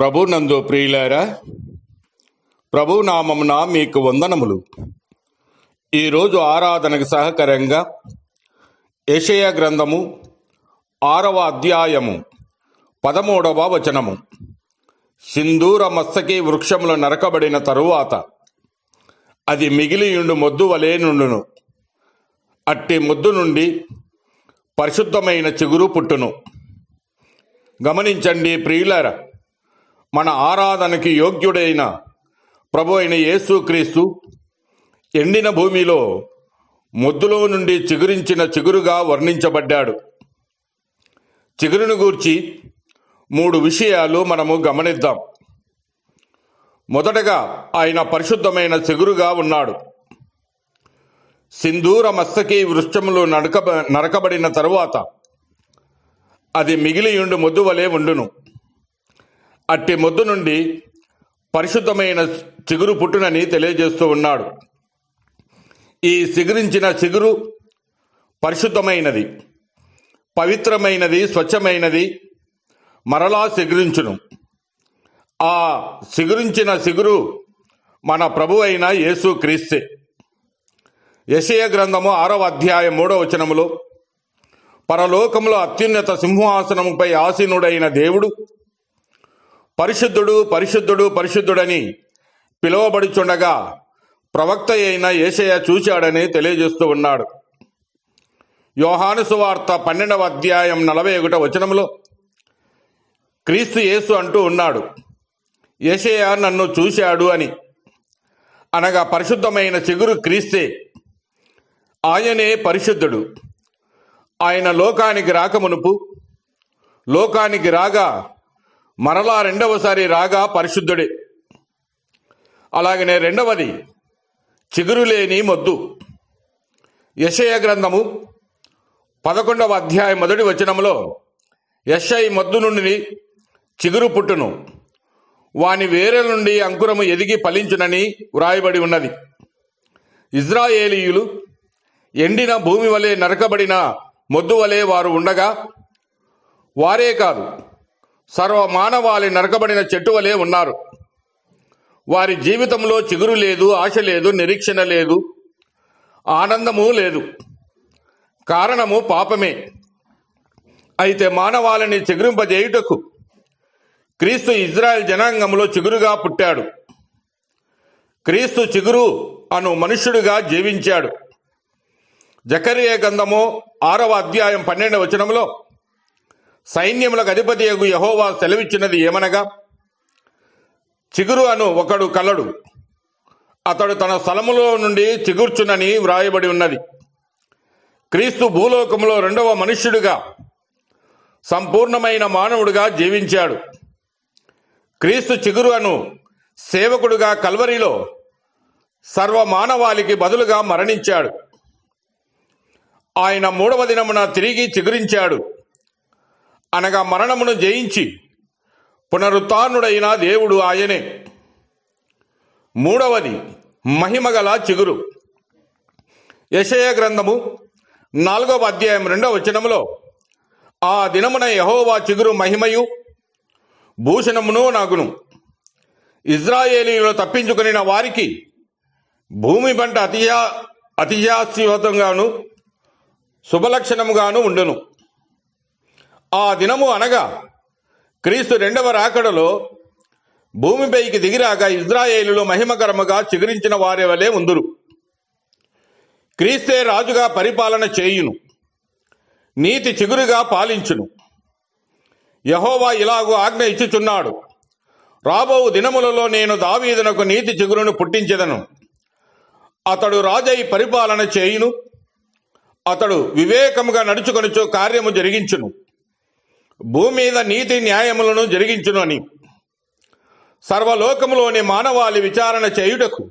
ప్రభు నందు ప్రియులారా ప్రభు నామమున మీకు వందనములు. ఈరోజు ఆరాధనకు సహకరంగా యషయ గ్రంథము ఆరవ అధ్యాయము పదమూడవ వచనము. సింధూర మస్తకి వృక్షములు నరకబడిన తరువాత అది మిగిలియుండు మొద్దు వలే నుండును. అట్టి ముద్దు నుండి పరిశుద్ధమైన చిగురు పుట్టును. గమనించండి ప్రియులారా మన ఆరాధనకి యోగ్యుడైన ప్రభు అయిన యేసుక్రీస్తు ఎండిన భూమిలో మొద్దులో నుండి చిగురించిన చిగురుగా వర్ణించబడ్డాడు. చిగురును గూర్చి మూడు విషయాలు మనము గమనిద్దాం. మొదటగా ఆయన పరిశుద్ధమైన చిగురుగా ఉన్నాడు. సింధూర మస్తకి వృక్షములు నడక నరకబడిన తరువాత అది మిగిలియుండు మొద్దు వలె ఉండును. అట్టి మొద్దు నుండి పరిశుద్ధమైన చిగురు పుట్టునని తెలియజేస్తూ ఉన్నాడు. ఈ చిగురించిన చిగురు పరిశుద్ధమైనది పవిత్రమైనది స్వచ్ఛమైనది మరలా చిగురించును. ఆ చిగురించిన చిగురు మన ప్రభు అయిన యేసు క్రీస్తే. యశయ గ్రంథము ఆరవ అధ్యాయం మూడవ వచనములో పరలోకములో అత్యున్నత సింహాసనముపై ఆసీనుడైన దేవుడు పరిశుద్ధుడు పరిశుద్ధుడు పరిశుద్ధుడని పిలువబడుచుండగా ప్రవక్త అయిన ఏషయ చూశాడని తెలియజేస్తూ ఉన్నాడు. యోహాను సువార్త పన్నెండవ అధ్యాయం నలభై ఒకట వచనంలో క్రీస్తు యేసు అంటూ ఉన్నాడు ఏషయ నన్ను చూశాడు అని. అనగా పరిశుద్ధమైన చిగురు క్రీస్తే ఆయనే పరిశుద్ధుడు. ఆయన లోకానికి రాకమునుపు లోకానికి రాగా మరలా రెండవసారి రాగా పరిశుద్ధుడే. అలాగనే రెండవది చిగురు లేని మొద్దు. యశయ గ్రంథము పదకొండవ అధ్యాయం మొదటి వచనంలో యశై మొద్దు నుండి చిగురు పుట్టును. వాని వేరే నుండి అంకురము ఎదిగి ఫలించునని వ్రాయబడి ఉన్నది. ఇజ్రాయేలీయులు ఎండిన భూమి వలె నరకబడిన మొద్దు వలె వారు ఉండగా వారే కాదు సర్వ మానవాళి నరకబడిన చెట్టువలే ఉన్నారు. వారి జీవితంలో చిగురు లేదు ఆశ లేదు నిరీక్షణ లేదు ఆనందము లేదు. కారణము పాపమే. అయితే మానవాళిని చిగురింపజేయుటకు క్రీస్తు ఇజ్రాయెల్ జనాంగంలో చిగురుగా పుట్టాడు. క్రీస్తు చిగురు అను మనుష్యుడిగా జీవించాడు. జకరియే గంధము ఆరవ అధ్యాయం పన్నెండవ వచనంలో సైన్యములకు అధిపతి యగు యహోవా సెలవిచ్చినది ఏమనగా చిగురు అను ఒకడు కలడు అతడు తన స్థలములో నుండి చిగుర్చునని వ్రాయబడి ఉన్నది. క్రీస్తు భూలోకంలో రెండవ మనుష్యుడిగా సంపూర్ణమైన మానవుడిగా జీవించాడు. క్రీస్తు చిగురు అను సేవకుడుగా కల్వరిలో సర్వ మానవాళికి బదులుగా మరణించాడు. ఆయన మూడవ దినమున తిరిగి చిగురించాడు. అనగా మరణమును జయించి పునరుత్నుడైన దేవుడు ఆయనే. మూడవది మహిమగల చిగురు. యశయ గ్రంథము నాలుగవ అధ్యాయం రెండవ వచనములో ఆ దినమున యహోవా చిగురు మహిమయు భూషణమును నాగును. ఇజ్రాయేలీలో తప్పించుకుని వారికి భూమి పంట అతియా అతియాస్యోతంగాను శుభలక్షణముగాను ఉండును. ఆ దినము అనగా క్రీస్తు రెండవ రాకడలో భూమిపైకి దిగిరాక ఇజ్రాయేలులో మహిమకరముగా చిగురించిన వారి వలె ఉందురు. క్రీస్తే రాజుగా పరిపాలన చేయును. నీతి చిగురుగా పాలించును. యహోవా ఇలాగూ ఆజ్ఞ ఇచ్చుచున్నాడు. రాబో దినములలో నేను దావీదునకు నీతి చిగురును పుట్టించెదను. అతడు రాజై పరిపాలన చేయును. అతడు వివేకముగా నడుచుకొనుచు కార్యము జరిగించును. భూమి మీద నీతి న్యాయములను జరిగించును అని సర్వలోకములోని మానవాళి విచారణ చేయుటకు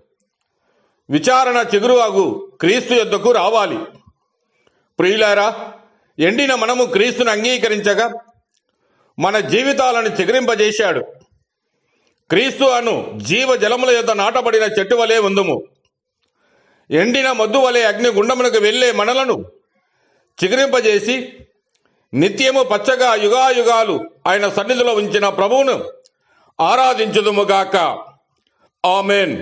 విచారణ చిగురు అగు క్రీస్తు యొద్దకు రావాలి. ప్రియులారా ఎండిన మనము క్రీస్తును అంగీకరించగా మన జీవితాలను చిగురింపజేశాడు. క్రీస్తు అను జీవ జలముల యొక్క నాటబడిన చెట్టు వలె ఉందుము. ఎండిన మద్దు వలె అగ్ని గుండమునకు వెళ్ళే మనలను చిగురింపజేసి నిత్యము పచ్చగా యుగాయుగాలు ఆయన సన్నిధిలో ఉంచిన ప్రభువును ఆరాధించుదుముగాక ఆమెన్.